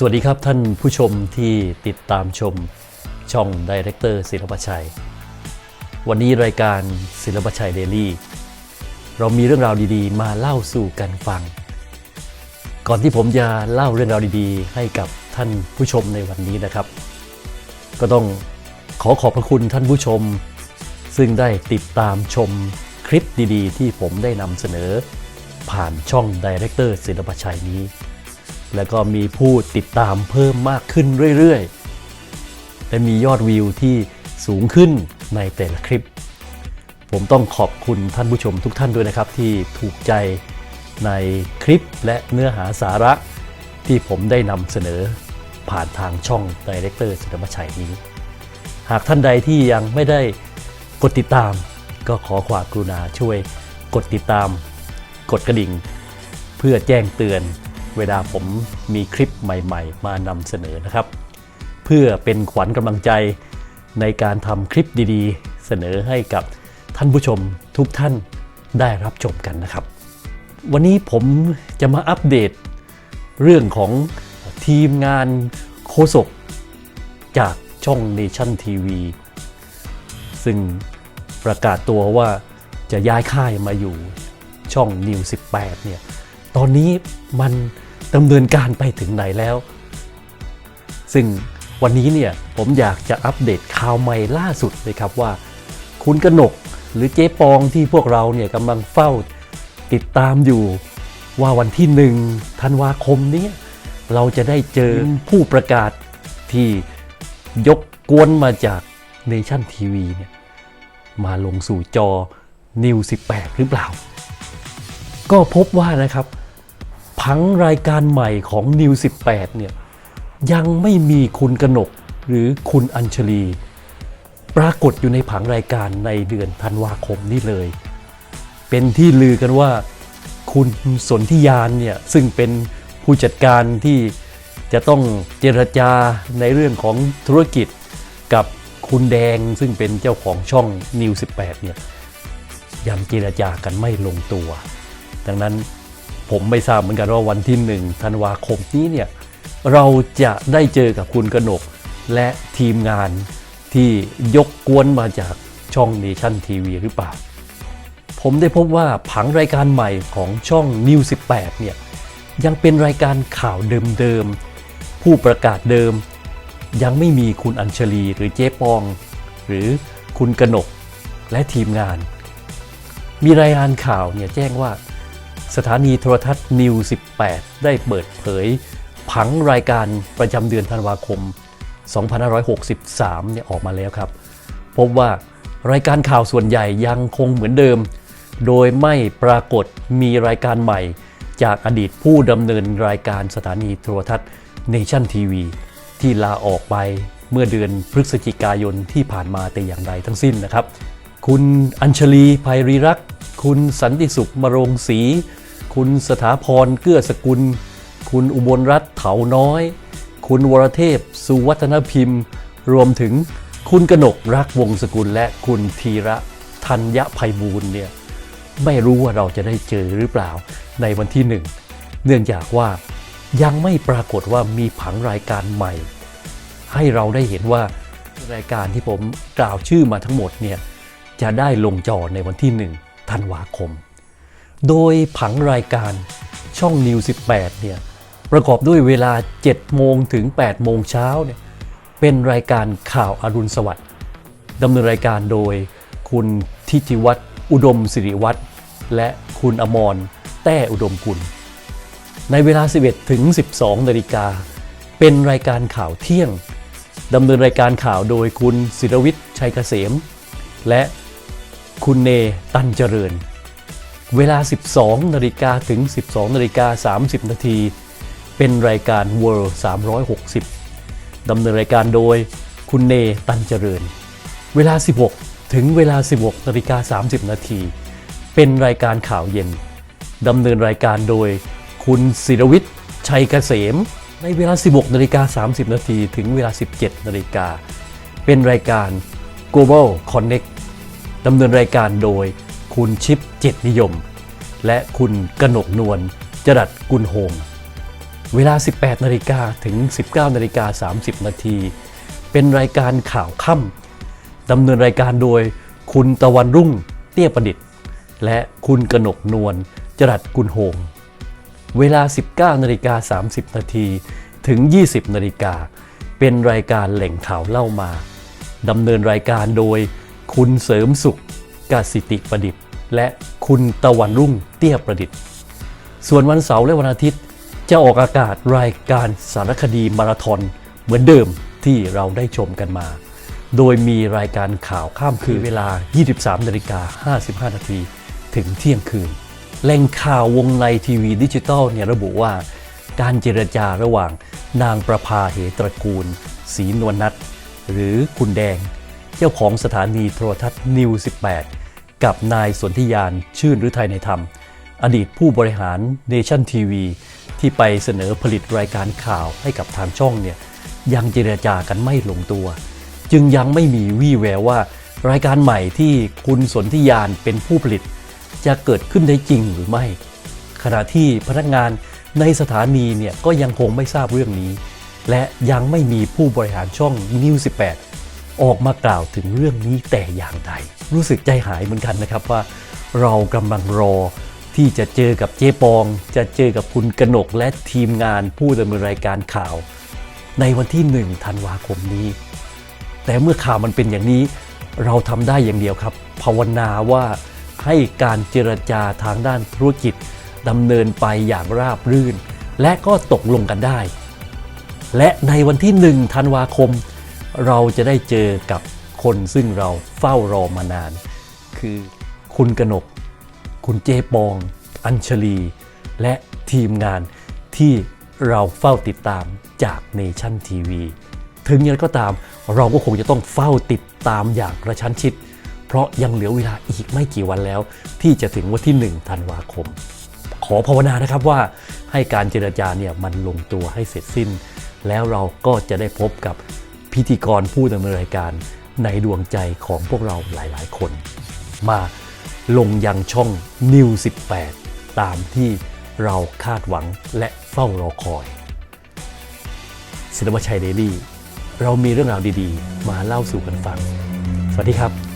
สวัสดีครับท่านผู้ชมที่ติดตามชมช่องดีเรคเตอร์ศิลปชัย วันนี้รายการศิลปชัยเดลี่เรามีเรื่องราวดีๆ มาเล่าสู่กันฟัง ก่อนที่ผมจะเล่าเรื่องราวดีๆ ให้กับท่านผู้ชมในวันนี้นะครับ ก็ต้องขอขอบพระคุณท่านผู้ชม ซึ่งได้ติดตามชมคลิปดีๆ ที่ผมได้นำเสนอ ผ่านช่องดีเรคเตอร์ศิลปชัยนี้ แล้วก็มีผู้ติดตามเพิ่มมากขึ้นเรื่อยๆ และมียอดวิวที่สูงขึ้นในแต่ละคลิป ผมต้องขอบคุณท่านผู้ชมทุกท่านด้วยนะครับ ที่ถูกใจในคลิปและเนื้อหาสาระที่ผมได้นำเสนอผ่านทางช่องไดเรคเตอร์ศิลปชัยนี้ หากท่านใดที่ยังไม่ได้กดติดตาม ก็ขอความกรุณาช่วยกดติดตาม กดกระดิ่ง เพื่อแจ้งเตือน เวลาผมมีคลิปใหม่ ๆ มานำเสนอนะครับ เพื่อเป็นขวัญกำลังใจในการทำคลิปดีๆ เสนอให้กับท่านผู้ชมทุกท่านได้รับชมกันนะครับ วันนี้ผมจะมาอัปเดต เรื่องของทีมงานโฆษกจากช่อง Nation TV ซึ่งประกาศตัวว่าจะย้ายค่ายมาอยู่ช่อง New 18 เนี่ย ตอนนี้มัน ดำเนินการไปถึงไหนแล้ว ซึ่งวันนี้เนี่ยผมอยากจะอัปเดตข่าวใหม่ล่าสุดเลยครับว่า คุณกนกหรือเจ๊ปองที่พวกเราเนี่ยกำลังเฝ้าติดตามอยู่ว่าวันที่หนึ่งธันวาคมนี้ เราจะได้เจอผู้ประกาศที่ยกกวนมาจากเนชั่นทีวีเนี่ยมาลงสู่จอนิว18 หรือเปล่า ก็พบว่านะครับ ผังรายการใหม่ของนิว18เนี่ยยังไม่มีคุณกนกหรือคุณอัญชลี ปรากฏอยู่ในผังรายการในเดือนธันวาคมนี้เลย เป็นที่ลือกันว่าคุณสนธิยานเนี่ยซึ่งเป็นผู้จัดการที่จะต้องเจรจาในเรื่องของธุรกิจกับคุณแดงซึ่งเป็นเจ้าของช่องนิว18เนี่ยยังเจรจากันไม่ลงตัว ดังนั้น ผมไม่ทราบเหมือนกันว่าวันที่หนึ่งธันวาคมนี้เนี่ยเราจะได้เจอกับคุณกนก และทีมงานที่ยกกวนมาจากช่องเนชั่นทีวีหรือเปล่า ผมได้พบว่าผังรายการใหม่ของช่อง New 18เนี่ยยังเป็นรายการข่าวเดิมๆ ผู้ประกาศเดิม ยังไม่มีคุณอัญชลีหรือเจ๊ปอง หรือคุณกนกและทีมงาน มีรายงานข่าวเนี่ยแจ้งว่า สถานีโทรทัศน์นิว 18 ได้เปิดเผย ผังรายการประจำเดือนธันวาคม 2563 เนี่ยออกมาแล้วครับ พบว่ารายการข่าวส่วนใหญ่ยังคงเหมือนเดิม โดยไม่ปรากฏมีรายการใหม่ จากอดีตผู้ดำเนินรายการสถานีโทรทัศน์ Nation TV ที่ลาออกไปเมื่อเดือนพฤศจิกายนที่ผ่านมาแต่อย่างใดทั้งสิ้นนะครับ คุณอัญชลีภัยรีรักษ์คุณสันติสุขมรงศรี คุณสถาพรเกื้อสกุล คุณอุบลรัตน์เถาน้อย คุณวรเทพ สุวัฒนพิมพ์ รวมถึงคุณกนกรักวงศ์สกุลและคุณธีระธัญภัยบูลย์เนี่ยไม่รู้ว่าเราจะได้เจอหรือเปล่าในวันที่หนึ่งเนื่องจากว่ายังไม่ปรากฏว่ามีผังรายการใหม่ ให้เราได้เห็นว่ารายการที่ผมกล่าวชื่อมาทั้งหมดเนี่ยจะได้ลงจอในวันที่1ธันวาคม โดยผังรายการช่องนิว 18 เนี่ย ประกอบด้วยเวลา 7 โมงถึง 8 โมงเช้าเนี่ย เป็นรายการข่าวอรุณสวัสดิ์ดำเนินรายการโดยคุณทิติวัฒน์อุดมสิริวัฒน์และคุณอมร แต้อุดมกุล ในเวลา 11 ถึง 12 นาฬิกา เป็นรายการข่าวเที่ยงดำเนินรายการข่าวโดยคุณศิรวิทย์ชัยเกษม และคุณเนตันเจริญ เวลา 12 นาฬิกาถึง 12 นาฬิกา 30 นาที เป็นรายการ World 360 ดำเนินรายการโดยคุณเนตันเจริญ เวลา 16 ถึงเวลา 16 นาฬิกา 30 นาที เป็นรายการข่าวเย็น ดำเนินรายการโดยคุณศิรวิทย์ ชัยเกษม ในเวลา 16 นาฬิกา 30 นาทีถึงเวลา 17 นาฬิกา เป็นรายการ Global Connect ดำเนินรายการโดย คุณชิปเจ็ดนิยม และคุณกนกนวลจรัดกุลโฮม เวลา 18นาฬิกาถึง 19นาฬิกา30 นาที เป็นรายการข่าวค่ำดำเนินรายการโดยคุณตะวันรุ่งเตี้ยประดิษฐ์ และคุณกนกนวลจรัสกุลโฮม เวลา 19นาฬิกา30 นาทีถึง 20นาฬิกาเป็นรายการแหล่งข่าวเล่ามาดำเนินรายการโดยคุณเสริมสุข กสิติประดิษฐ์ และคุณตะวันรุ่งเตี้ยประดิษฐ์ ส่วนวันเสาร์และวันอาทิตย์ จะออกอากาศรายการสารคดีมาราธอนเหมือนเดิมที่เราได้ชมกันมา โดยมีรายการข่าวข้ามคืนเวลา 23นาฬิกา55 นาทีถึงเที่ยงคืนแหล่งข่าววงในทีวีดิจิตอลเนี่ยระบุว่า การเจรจาระหว่างนางประภาเหตระกูลศรีนวลนัทหรือคุณแดง เจ้าของสถานีโทรทัศน์นิว 18 กับนายสนธิยานชื่นฤทัยในธรรม อดีตผู้บริหารเนชั่นทีวีที่ไปเสนอผลิตรายการข่าวให้กับทางช่องเนี่ยยังเจรจากันไม่ลงตัว จึงยังไม่มีวี่แววว่า รายการใหม่ที่คุณสนธิยานเป็นผู้ผลิต จะเกิดขึ้นได้จริงหรือไม่ ขณะที่พนักงานในสถานีเนี่ยก็ยังคงไม่ทราบเรื่องนี้ และยังไม่มีผู้บริหารช่องนิว18 ออกมากล่าวถึงเรื่องนี้แต่อย่างใดรู้สึกใจหายเหมือนกันนะครับว่า เรากำลังรอที่จะเจอกับเจ๊ปอง จะเจอกับคุณกนกและทีมงานผู้ดำเนินรายการข่าว ในวันที่ 1 ธันวาคมนี้ แต่เมื่อข่าวมันเป็นอย่างนี้ เราทำได้อย่างเดียวครับ ภาวนาว่าให้การเจรจาทางด้านธุรกิจดำเนินไปอย่างราบรื่น และก็ตกลงกันได้ และในวันที่ 1 ธันวาคม เราจะได้เจอกับคนซึ่งเราเฝ้ารอมานาน คือคุณกนก คุณเจปอง อัญชลี และทีมงานที่เราเฝ้าติดตามจากเนชั่นทีวีถึงอย่างไรก็ตามเราก็คงจะต้องเฝ้าติดตามอย่างกระชั้นชิด เพราะยังเหลือเวลาอีกไม่กี่วันแล้ว ที่จะถึงวันที่ 1 ธันวาคม ขอภาวนานะครับว่าให้การเจรจาเนี่ยมันลงตัวให้เสร็จสิ้น แล้วเราก็จะได้พบกับ พิธีกรผู้ดำเนินรายการในดวงใจของพวกเราหลายๆ คน มาลงยังช่อง New 18 ตามที่เราคาดหวังและเฝ้ารอคอยศิลปชัยเดลี่ เรามีเรื่องราวดีๆ มาเล่าสู่กันฟัง สวัสดีครับ